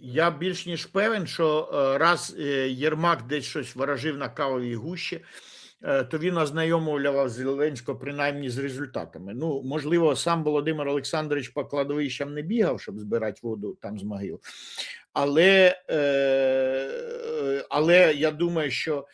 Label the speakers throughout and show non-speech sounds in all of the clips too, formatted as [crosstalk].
Speaker 1: Я більш ніж певен, що е, раз е, Єрмак десь щось ворожив на кавовій гущі, е, то він ознайомлював Зеленського принаймні з результатами. Ну, можливо, сам Володимир Олександрович по кладовищам не бігав, щоб збирати воду там з могил. Але, але я думаю, що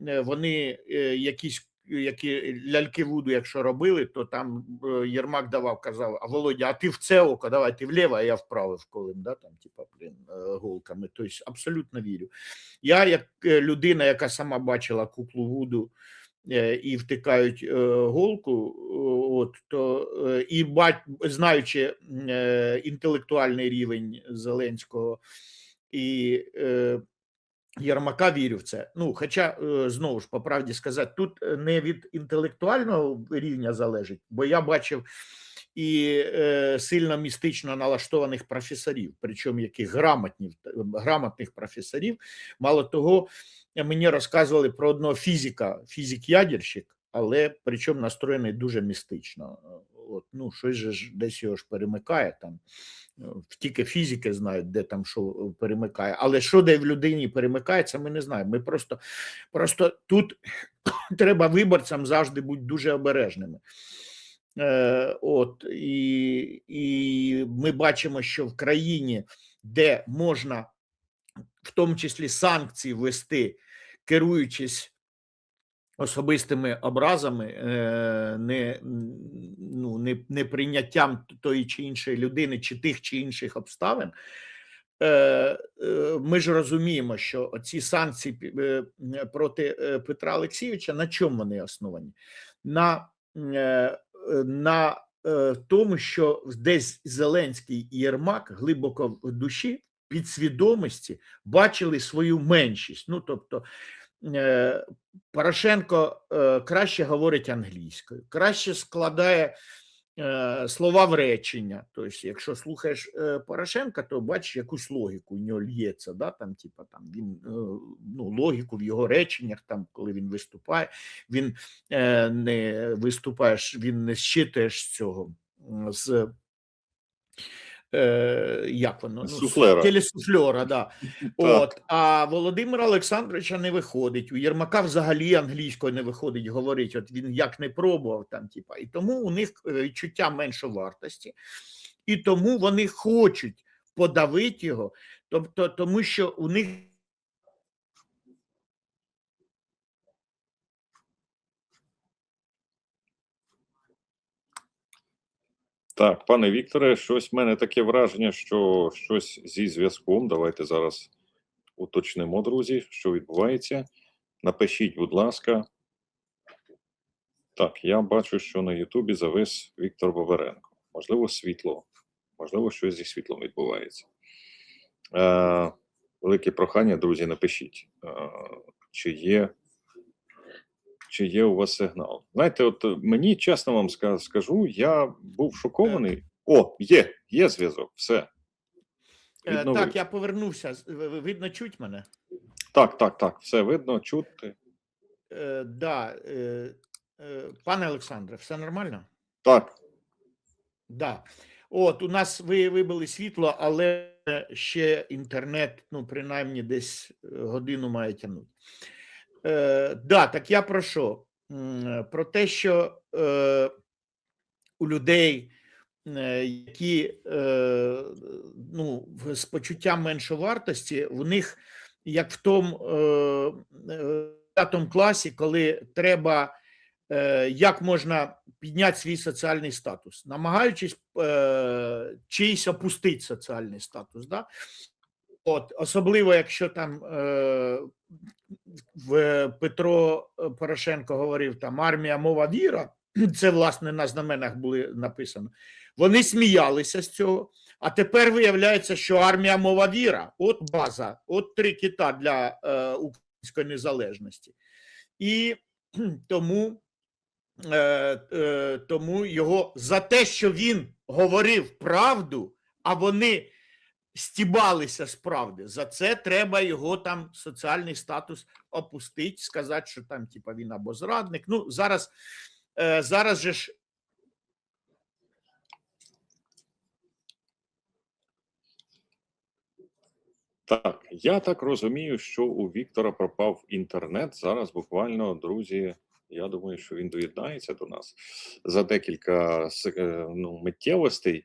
Speaker 1: вони якісь які ляльки вуду, якщо робили, то там е, Єрмак давав, казав: А Володя, а ти в це око, давай ти вліво, а я вправо вколим, да, там, типа, блін, е, голками. Тобто абсолютно вірю. Я, як е, людина, яка сама бачила куклу вуду і втикають голку, от, то і бать, знаючи інтелектуальний рівень Зеленського і Єрмака вірю в це. Ну, хоча, е, знову ж по правді сказати, тут е, не від інтелектуального рівня залежить, бо я бачив і е, сильно містично налаштованих професорів, причому яких грамотних, грамотних професорів. Мало того, мені розказували про одного фізика, фізик-ядерщик, але причому настроєний дуже містично. От, ну, щось же десь його ж перемикає там. Е, Тільки фізики знають, де там що е, перемикає. Але що де в людині перемикається, ми не знаємо. Ми просто, просто тут [coughs] треба виборцям завжди бути дуже обережними. Е, от, і, і ми бачимо, що в країні, де можна в тому числі санкції ввести, керуючись особистими образами, е, не, ну, не, не прийняттям тої чи іншої людини, чи тих чи інших обставин. Е, е, Ми ж розуміємо, що ці санкції проти Петра Олексійовича на чому вони основані? На, на тому, що десь Зеленський і Єрмак глибоко в душі підсвідомості бачили свою меншість. Ну тобто Порошенко е, краще говорить англійською, краще складає е, слова в речення. Тобто, якщо слухаєш е, Порошенка, то бачиш якусь логіку в нього лється. Да? Там, типа, там, він, е, ну, логіку в його реченнях, там, коли він виступає, він е, не виступаєш, він не щитуєш з цього. з Е, як воно? Ну, з Телесуфльора, да. [laughs] От, а Володимира Олександровича не виходить. У Єрмака взагалі англійською не виходить говорити. От він як не пробував там, типа. І тому у них е, відчуття меншовартості, і тому вони хочуть подавити його, тобто, тому що у них
Speaker 2: Так, пане Вікторе, щось в мене таке враження, що щось зі зв'язком. Давайте зараз уточнимо, друзі, що відбувається. Напишіть, будь ласка. Так, я бачу, що на Ютубі завис Віктор Боберенко. Можливо, світло, можливо, щось зі світлом відбувається. Е, велике прохання, друзі, напишіть, е, чи є чи є у вас сигнал. Знаєте, от е, мені чесно вам скажу, я був шокований. О, є, є зв'язок, все.
Speaker 1: е,
Speaker 2: Відновив.
Speaker 1: так, я повернувся. Видно, чуть мене?
Speaker 2: Так, так, так, все видно, чути.
Speaker 1: Е, да, е, е, пане Олександре, все нормально?
Speaker 2: Так,
Speaker 1: Да. От у нас ви вибили світло, але ще інтернет, ну, принаймні, десь годину має тягнути. Е, да, так я про що? Про те, що е, у людей, е, які е, ну, з почуттям меншовартості, в них, як в тому е, е, п'ятому класі, коли треба е, як можна підняти свій соціальний статус, намагаючись е, чийсь опустити соціальний статус. Да? От, особливо, якщо там е, в Петро Порошенко говорив там армія, мова віра, [clears throat] це власне на знаменах були написано. Вони сміялися з цього. А тепер виявляється, що армія мова віра, от база, от три кита для е, української незалежності. І [clears throat] тому, е, е, тому його за те, що він говорив правду, а вони стібалися з правди, за це треба його там соціальний статус опустити, сказати, що там, типа, він або зрадник. Ну, зараз, е, зараз же ж
Speaker 2: Так, я так розумію, що у Віктора пропав інтернет. Зараз буквально, друзі. Я думаю, що він доєднається до нас за декілька е, ну, миттєвостей.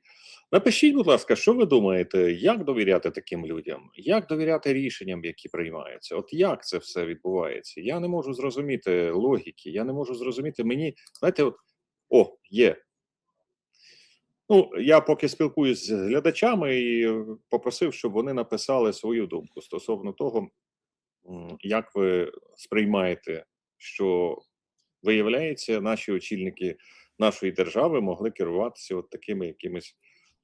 Speaker 2: Напишіть, будь ласка, що ви думаєте, як довіряти таким людям? Як довіряти рішенням, які приймаються? От як це все відбувається? Я не можу зрозуміти логіки, я не можу зрозуміти мені. Знаєте, от о, є. Ну, я поки спілкуюсь з глядачами і попросив, щоб вони написали свою думку стосовно того, як ви сприймаєте, що виявляється, наші очільники нашої держави могли керуватися от такими якимись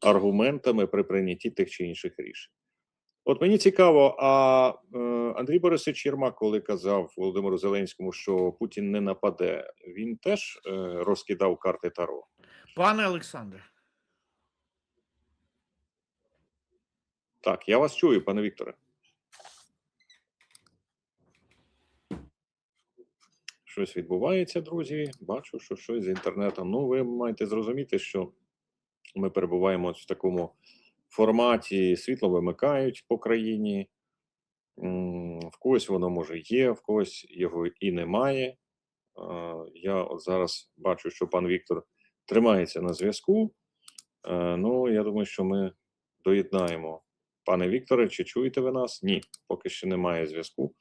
Speaker 2: аргументами при прийнятті тих чи інших рішень. От мені цікаво, а е, Андрій Борисович Єрмак, коли казав Володимиру Зеленському, що Путін не нападе, він теж е, розкидав карти Таро.
Speaker 1: Пане Олександре,
Speaker 2: Так, я вас чую, пане Вікторе. Щось відбувається, друзі. Бачу, що щось з інтернетом. Ну, ви маєте зрозуміти, що ми перебуваємо в такому форматі, світло вимикають по країні. В когось воно може є, в когось його і немає. Я от зараз бачу, що пан Віктор тримається на зв'язку. Е, Ну, я думаю, що ми доєднаємо. Пане Вікторе, чи чуєте ви нас? Ні, поки що немає зв'язку.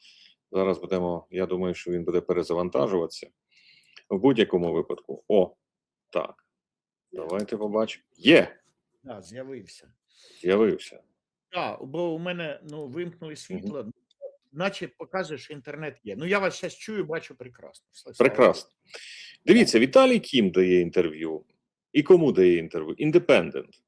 Speaker 2: Зараз будемо, я думаю, що він буде перезавантажуватися. В будь-якому випадку. О, так. Давайте побачимо. Є!
Speaker 1: да, з'явився.
Speaker 2: З'явився.
Speaker 1: Так, бо у мене ну, вимкнули світло, наче показує, що інтернет є. Ну, я вас зараз чую, бачу прекрасно.
Speaker 2: Прекрасно. Дивіться, Віталій Кім дає інтерв'ю. І кому дає інтерв'ю? Індепендент.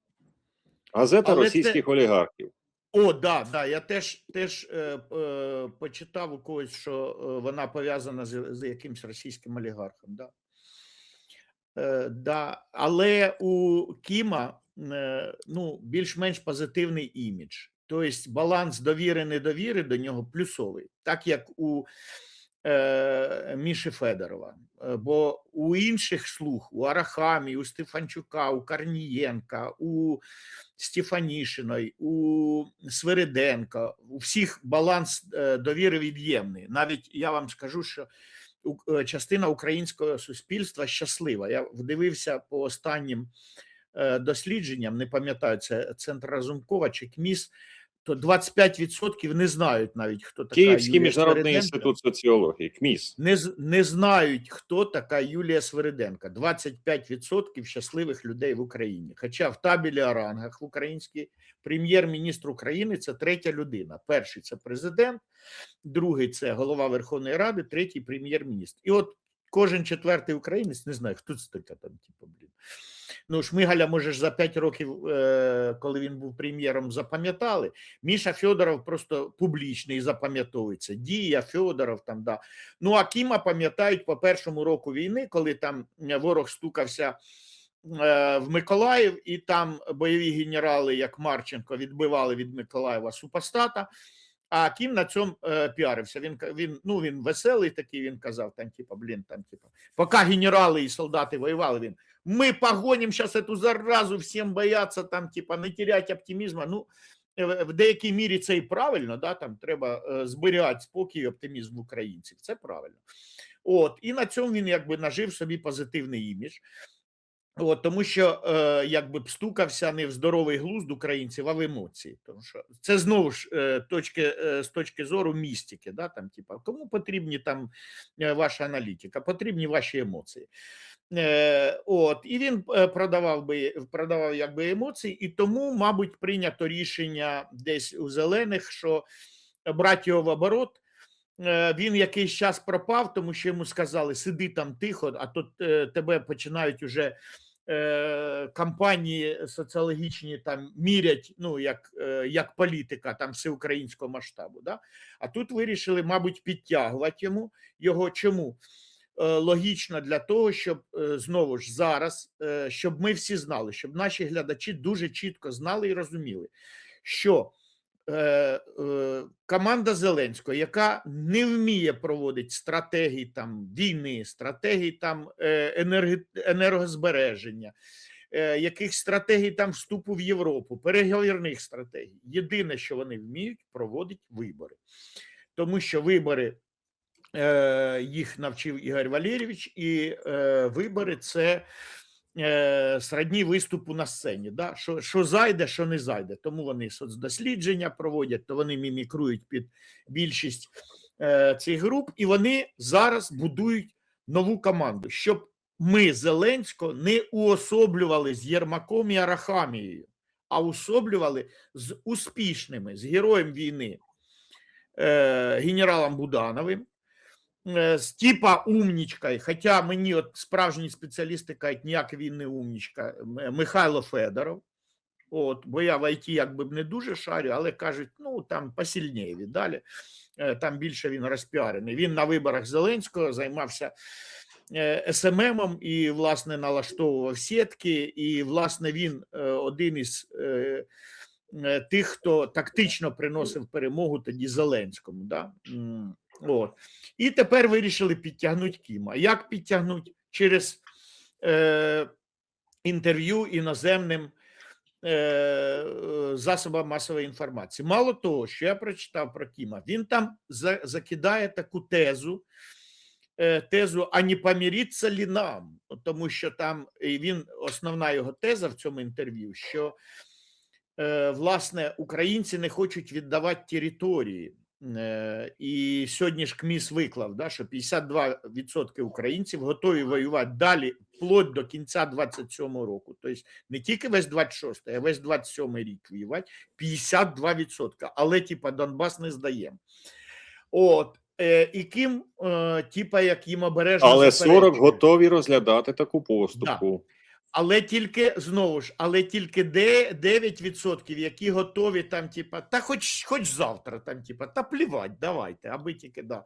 Speaker 2: Газета
Speaker 1: Але це-
Speaker 2: російських олігархів.
Speaker 1: О, да, да. Я теж теж е, е, почитав у когось, що е, вона пов'язана з, з якимсь російським олігархом. Да. Е, да. Але у Кіма е, ну, більш-менш позитивний імідж. Тобто баланс довіри недовіри до нього плюсовий, так як у е, Міші Федорова. Е, Бо у інших слуг, у Арахамі, у Стефанчука, у Корнієнка, у Стефанішиної, у Свириденка, у всіх баланс довіри від'ємний. Навіть я вам скажу, що частина українського суспільства щаслива. Я вдивився по останнім е, дослідженням, не пам'ятаю, це Центр Разумкова чи КМІС, то 25% не знають навіть, хто така
Speaker 2: Київський
Speaker 1: Юлія
Speaker 2: міжнародний
Speaker 1: Свириденко.
Speaker 2: інститут соціології, КМІС.
Speaker 1: Не, не знають, хто така Юлія Свириденка. 25% щасливих людей в Україні. Хоча в табелі о рангах в українській прем'єр-міністр України це третя людина. Перший це президент, другий це голова Верховної Ради, третій прем'єр-міністр. І от кожен четвертий українець не знає, хто це така там, типу, блін. Ну, Шмигаля, може ж за 5 років, е, коли він був прем'єром, запам'ятали. Міша Федоров просто публічний запам'ятовується. Дія, Федоров там, да. Ну, а Кіма пам'ятають по першому року війни, коли там е, ворог стукався е, в Миколаїв, і там бойові генерали, як Марченко, відбивали від Миколаєва супостата. А Кім на цьому піарився. Він він ну він веселий такий. Він казав: там, типа, блін, там, типа, поки генерали і солдати воювали, він ми погоним зараз эту заразу, всім бояться, там, типа, не терять оптимізму. Ну, е, в деякій мірі це і правильно, да, там треба зберігати спокій і оптимізм українців. Це правильно. От, і на цьому він якби нажив собі позитивний імідж. От, тому що е, якби б не в здоровий глузд українців, а в емоції. Тому що це знову ж е, точки, е, з точки зору містики. Да, там, типа, кому потрібні там е, ваша аналітика, потрібні ваші емоції. Е, от, і він е, продавав би продавав якби емоції, і тому, мабуть, прийнято рішення десь у зелених, що брати його в оборот. Е, Він якийсь час пропав, тому що йому сказали: сиди там тихо, а то е, тебе починають уже е, кампанії соціологічні там мірять, ну як, як політика там всеукраїнського масштабу. Да? А тут вирішили, мабуть, підтягувати йому його. Чому? Е, Логічно для того, щоб е, знову ж зараз, е, щоб ми всі знали, щоб наші глядачі дуже чітко знали і розуміли, що команда Зеленського, яка не вміє проводити стратегії там війни, стратегії там енергозбереження, яких стратегій там вступу в Європу, переговірних стратегій. Єдине, що вони вміють, проводить вибори. Тому що вибори їх навчив Ігор Валерійович, і е, вибори це е, сродні виступу на сцені. Да? Що, що зайде, що не зайде. Тому вони соцдослідження проводять, то вони мімікрують під більшість е, цих груп, і вони зараз будують нову команду, щоб ми Зеленського не уособлювали з Єрмаком і Арахамією, а уособлювали з успішними, з героєм війни е, генералом Будановим, е, з типа умнічкою, хоча мені от справжні спеціалісти кажуть, ніяк він не умнічка, Михайло Федоров. От, бо я в ІТ якби не дуже шарю, але кажуть, ну там посильніє віддалі, е, там більше він розпіарений. Він на виборах Зеленського займався е, СММом і, власне, налаштовував сітки, і, власне, він е, один із тих, хто тактично приносив перемогу тоді Зеленському. Да? От. І тепер вирішили підтягнути Кіма. Як підтягнути? Через е, інтерв'ю іноземним е, засобам масової інформації. Мало того, що я прочитав про Кіма, він там за, закидає таку тезу, е, тезу, а не поміріться лі нам, тому що там він основна його теза в цьому інтерв'ю, що е, власне українці не хочуть віддавати території. Е, І сьогодні ж КМІС виклав, да, що 52% українців готові воювати далі вплоть до кінця 27-го року. Тобто не тільки весь 26-й, а весь 27-й рік воювати 52%. Але, типа, Донбас не здаємо. От. Е, і ким, е, типа, як їм обережно
Speaker 2: Але 40
Speaker 1: заперечують.
Speaker 2: готові розглядати таку поступку.
Speaker 1: Але тільки знову ж, але тільки 9%, які готові там, типа, та хоч, хоч завтра, там, типа, та плівать, давайте, аби тільки да.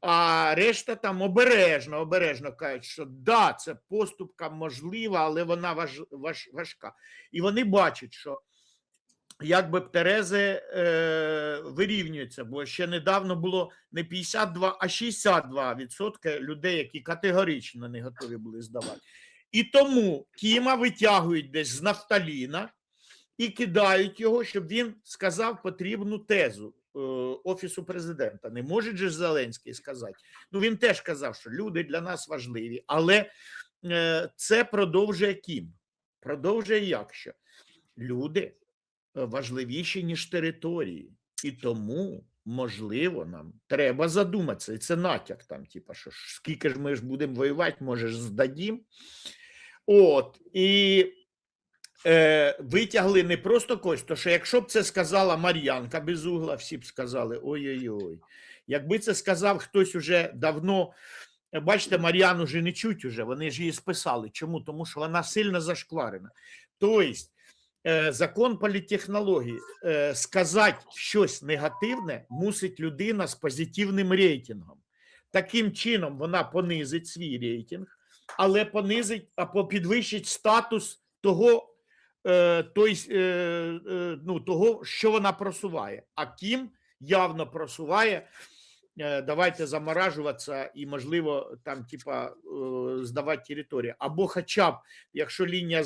Speaker 1: А решта там обережно, обережно кажуть, що да, це поступка можлива, але вона важ, важ, важка. І вони бачать, що якби Терези е, вирівнюється, бо ще недавно було не 52, а 62% людей, які категорично не готові були здавати. І тому Кіма витягують десь з нафталіна і кидають його, щоб він сказав потрібну тезу е, Офісу президента. Не може же Зеленський сказати. Ну він теж казав, що люди для нас важливі, але е, це продовжує Кім. Продовжує як що? Люди е, важливіші, ніж території. І тому, можливо, нам треба задуматися. І це натяк там, типа, що скільки ж ми ж будемо воювати, може ж здадім. От, і е, витягли не просто когось, то що якщо б це сказала Мар'янка Безугла, всі б сказали ой-ой-ой. Якби це сказав хтось уже давно, бачите, Мар'яну вже не чуть уже, вони ж її списали. Чому? Тому що вона сильно зашкварена. Тобто, е, закон політтехнології, е, сказати щось негативне мусить людина з позитивним рейтингом. Таким чином вона понизить свій рейтинг, але понизить або підвищить статус того, е, той, е, е, ну, того, що вона просуває. А Кім явно просуває. Давайте заморажуватися і, можливо, там, типа, здавати територію. Або хоча б, якщо лінія,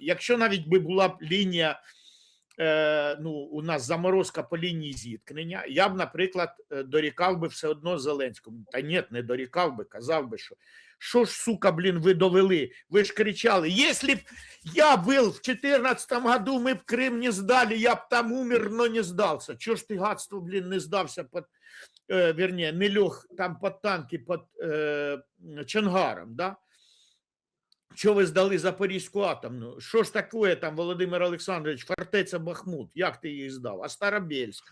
Speaker 1: якщо навіть би була б лінія, ну, у нас заморозка по лінії зіткнення, я б, наприклад, дорікав би все одно Зеленському. Та ні, не дорікав би, казав би, що що ж, сука, блін, ви довели? Ви ж кричали, якщо б я был в 14 году, мы б Крым не сдали, я б там умер, но не сдался. Чего ж ты, гадство, блин, не сдався под, э, вернее, не лег там под танки, под э, Чангаром, да? Що ви здали Запорізьку атомну? Що ж таке там, Володимир Олександрович, фортеця Бахмут? Як ти її здав? А Старобельськ?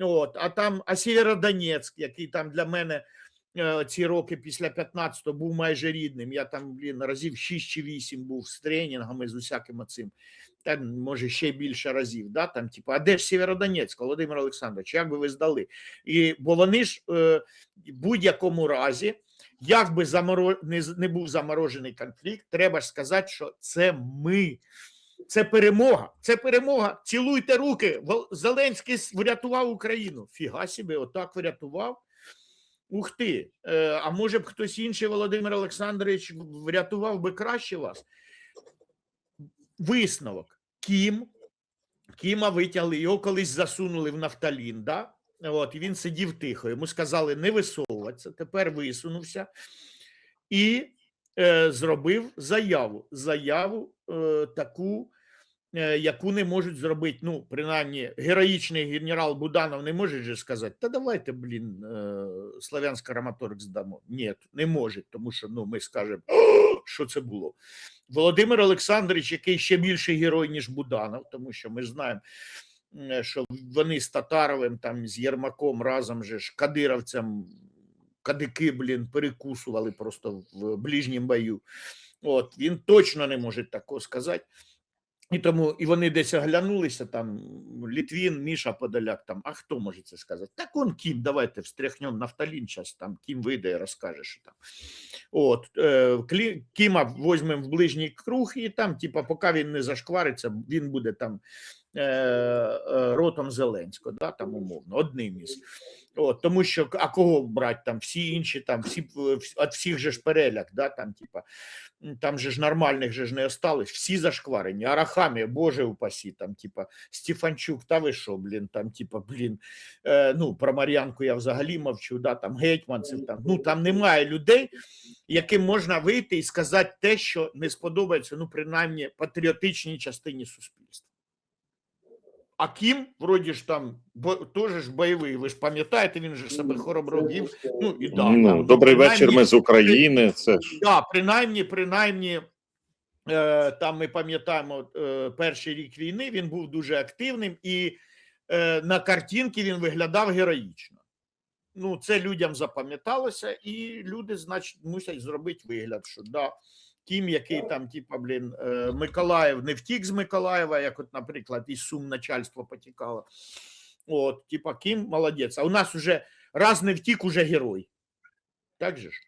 Speaker 1: От, а там, а Сєвєродонецьк, який там для мене е, ці роки після 15-го був майже рідним. Я там, блін, разів 6 чи 8 був з тренінгами, з усяким оцим. Та, може, ще більше разів. Да? Там, типу, а де ж Сєвєродонецьк, Володимир Олександрович, як би ви здали? І, бо вони ж е, в будь-якому разі, як би заморо... не, не був заморожений конфлікт, треба ж сказати, що це ми. Це перемога. Це перемога. Цілуйте руки. Зеленський врятував Україну. Фіга собі, отак врятував. Ух ти. Е, а може б хтось інший, Володимир Олександрович, врятував би краще вас? висновок. Кім, Кіма витягли, його колись засунули в нафталін, да? От, і він сидів тихо. Йому сказали не висовуватися. Тепер висунувся і е, зробив заяву. Заяву е, таку, яку не можуть зробити. Ну, принаймні, героїчний генерал Буданов не може же сказати: та давайте, блін, е, Славянська Раматорг здамо. Ні, не може, тому що ну, ми скажемо, що це було. Володимир Олександрович, який ще більший герой, ніж Буданов, тому що ми знаємо, що вони з Татаровим, там з Єрмаком разом же ж кадировцям кадики, блін, перекусували просто в ближнім бою. От він точно не може такого сказати. І тому і вони десь оглянулися там Літвін, Міша Подоляк. Там, а хто може це сказати? Так он Кім, давайте встряхнемо нафталін час, там Кім вийде і розкаже, що там. От е, Кіма візьмемо в ближній круг, і там, типа, поки він не зашквариться, він буде там е, е, ротом Зеленського, да, там умовно, одним із. От, тому що а кого брати там всі інші, там всі від всіх же ж переляк, да, там, типа, там же ж нормальних же ж не осталось, всі зашкварені. Арахамія, Боже упасі, там, типа, Стефанчук, та ви що, блін, там, типа, блін, е, ну, про Мар'янку я взагалі мовчу, да, там гетьманців, там, ну, там немає людей, яким можна вийти і сказати те, що не сподобається, ну, принаймні, патріотичній частині суспільства. А Кім, вроді ж там, бо, теж ж бойовий, ви ж пам'ятаєте, він же себе хоробро вів. Ну, і да,
Speaker 2: ну,
Speaker 1: там,
Speaker 2: добрий вечір, ми з України. Це ж
Speaker 1: Да, принаймні, принаймні, е, там ми пам'ятаємо е, перший рік війни, він був дуже активним, і е, на картинці він виглядав героїчно. Ну, це людям запам'яталося, і люди, значить, мусять зробити вигляд, що да, Кім, який там, типа, блін, е, Миколаїв не втік з Миколаєва, як, от, наприклад, із Сум начальство потікало. От, типа, Кім молодець. А у нас уже раз не втік, уже герой. Так же ж?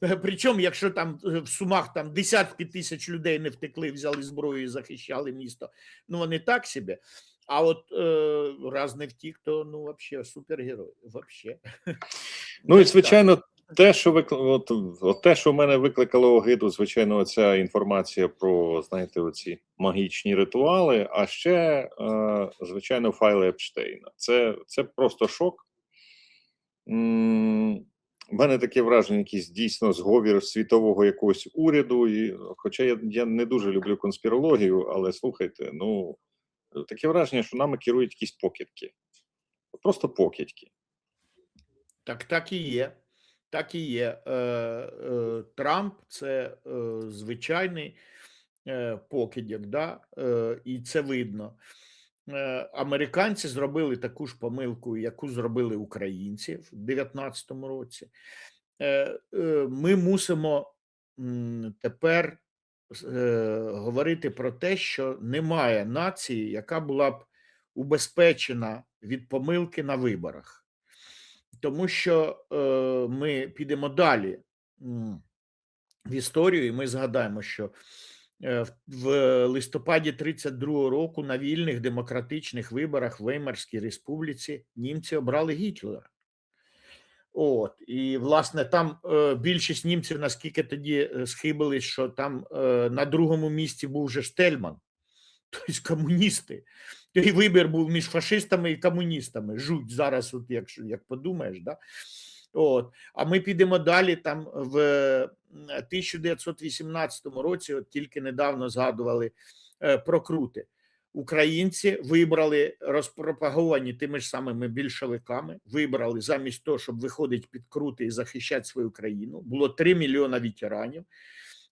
Speaker 1: [laughs] Причому, якщо там е, в Сумах там десятки тисяч людей не втекли, взяли зброю і захищали місто, ну вони так собі. А от е, раз не втік, то ну вообще супергерой. Вообще.
Speaker 2: ну і звичайно, те, що викли... от, от те, що в мене викликало огиду, звичайно, ця інформація про знаєте, оці магічні ритуали. А ще, е, звичайно, файли Епштейна. Це, це просто шок. У мене таке враження, якийсь дійсно зговір світового якогось уряду. І, хоча я, я не дуже люблю конспірологію, але слухайте, ну таке враження, що нами керують якісь покидьки. Просто покидьки.
Speaker 1: Так, так і є. Так і є. Е, е, Трамп це е, звичайний е, да? і це видно. Американці зробили таку ж помилку, яку зробили українці в 2019 році. Ми мусимо тепер говорити про те, що немає нації, яка була б убезпечена від помилки на виборах тому що е, ми підемо далі в історію, і ми згадаємо, що е, в- листопаді 32-го року на вільних демократичних виборах в Веймарській республіці німці обрали Гітлера. От, і власне там е, більшість німців наскільки тоді е, схибились, що там е, на другому місці був вже Штельман, [laughs] тобто комуністи. Той вибір був між фашистами і комуністами. Жуть зараз, от якщо як подумаєш, да? От. А ми підемо далі. Там в е, 1918 році, от тільки недавно згадували е, про крути. Українці вибрали розпропаговані тими ж самими більшовиками, вибрали замість того, щоб виходити під крути і захищати свою країну. Було 3 мільйона ветеранів.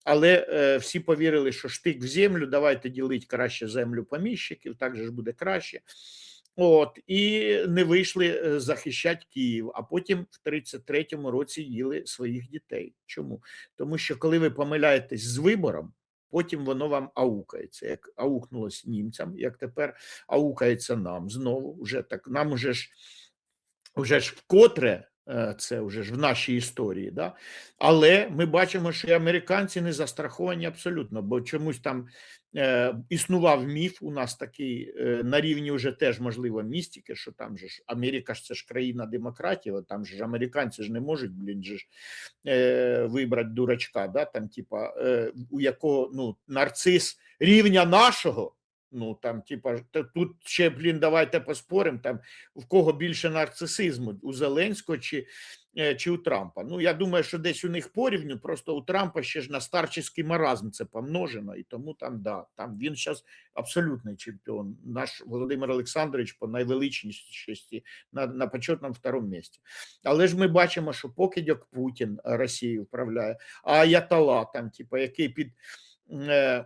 Speaker 1: Але е, всі повірили, що штик в землю, давайте ділити краще землю поміщиків, так же ж буде краще. От, і не вийшли е, захищати Київ, а потім в 33-му році їли своїх дітей. Чому? Тому що коли ви помиляєтесь з вибором, потім воно вам аукається. Як аукнулось німцям, як тепер аукається нам знову. Вже так, нам уже ж, вже ж вкотре це вже ж в нашій історії. Да? Але ми бачимо, що і американці не застраховані абсолютно, бо чомусь там е, існував міф у нас такий е, на рівні вже теж можливо містики, що там же ж Америка ж це ж країна демократії, от там же ж американці ж не можуть, блін, же ж е, вибрати дурачка, да? там, типа, е, у якого ну, нарцис рівня нашого. Ну там, типа, тут ще, блін, давайте поспоримо, там в кого більше нарцисизму, у Зеленського чи, е, чи у Трампа. Ну, я думаю, що десь у них порівню, просто у Трампа ще ж на старческий маразм це помножено, і тому там, да, там він зараз абсолютний чемпіон. Наш Володимир Олександрович по найвеличнішості на, на почетному второму місці. Але ж ми бачимо, що покидьок Путін Росією вправляє, а Аятола, там, типа, який під. Е,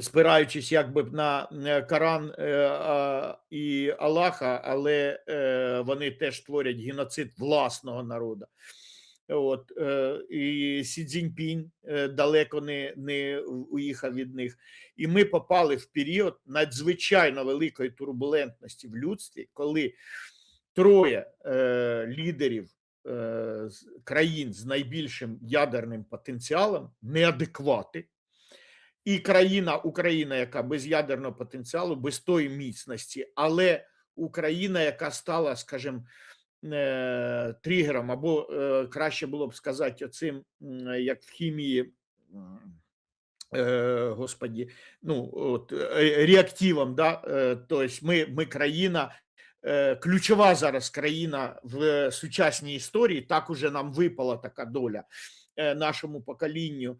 Speaker 1: спираючись якби на е, Коран е, і Аллаха, але е, вони теж творять геноцид власного народу. От, і Сі Цзіньпінь далеко не, не уїхав від них. І ми попали в період надзвичайно великої турбулентності в людстві, коли троє е, лідерів е, країн з найбільшим ядерним потенціалом неадеквати, і країна Україна, яка без ядерного потенціалу, без тої міцності, але Україна, яка стала, скажімо, е, тригером, або е, краще було б сказати, оцим, як в хімії. е, Господі, ну от реактивом, да, тобто ми, ми країна, ключова зараз країна в сучасній історії. Так уже нам випала така доля нашому поколінню.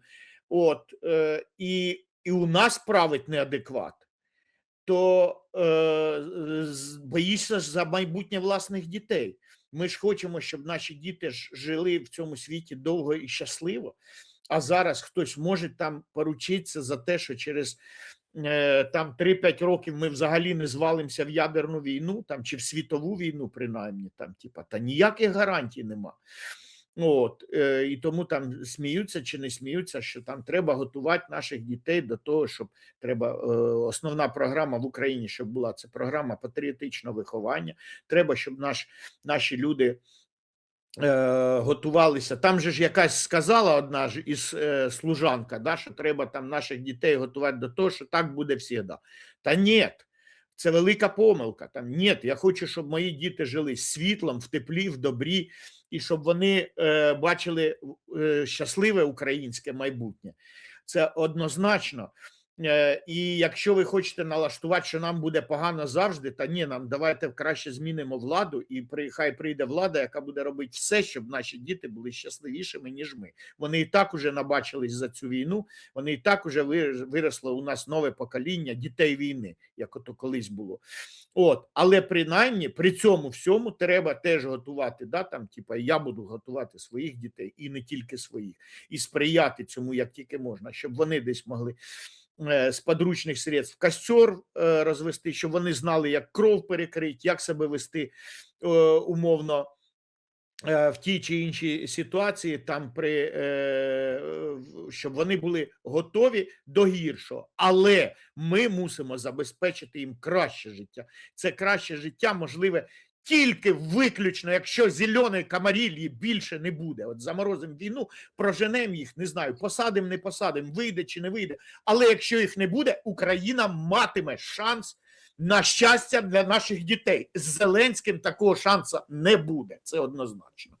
Speaker 1: От е, і, і у нас править неадекват, то е, боїшся ж за майбутнє власних дітей. Ми ж хочемо, щоб наші діти ж жили в цьому світі довго і щасливо. А зараз хтось може там поручитися за те, що через е, там 3-5 років ми взагалі не звалимося в ядерну війну, там чи в світову війну, принаймні, там, типа, та ніяких гарантій нема. От, е, і тому там сміються чи не сміються, що там треба готувати наших дітей до того, щоб треба е, основна програма в Україні, щоб була це програма патріотичного виховання. Треба, щоб наш, наші люди е, готувалися. Там же ж якась сказала одна ж із служанка, да, що треба там наших дітей готувати до того, що так буде завжди. Та ні, це велика помилка. Там ні, я хочу, щоб мої діти жили світлом, в теплі, в добрі, і щоб вони е, бачили е, щасливе українське майбутнє. Це однозначно. Е, І якщо ви хочете налаштувати, що нам буде погано завжди, та ні, нам давайте краще змінимо владу, і при, хай прийде влада, яка буде робити все, щоб наші діти були щасливішими, ніж ми. Вони і так уже набачились за цю війну, вони і так уже виросло у нас нове покоління дітей війни, як ото колись було. От, але принаймні при цьому всьому треба теж готувати. Да, там, типа, я буду готувати своїх дітей і не тільки своїх, і сприяти цьому як тільки можна, щоб вони десь могли з подручних средств костер е, розвести, щоб вони знали, як кров перекрити, як себе вести е, умовно. е, В тій чи іншій ситуації, там при е, щоб вони були готові до гіршого, але ми мусимо забезпечити їм краще життя. Це краще життя можливе тільки виключно, якщо зеленої камарілії більше не буде. От заморозимо війну, проженемо їх, не знаю, посадимо, не посадимо, вийде чи не вийде. Але якщо їх не буде, Україна матиме шанс на щастя для наших дітей. З Зеленським такого шансу не буде. Це однозначно.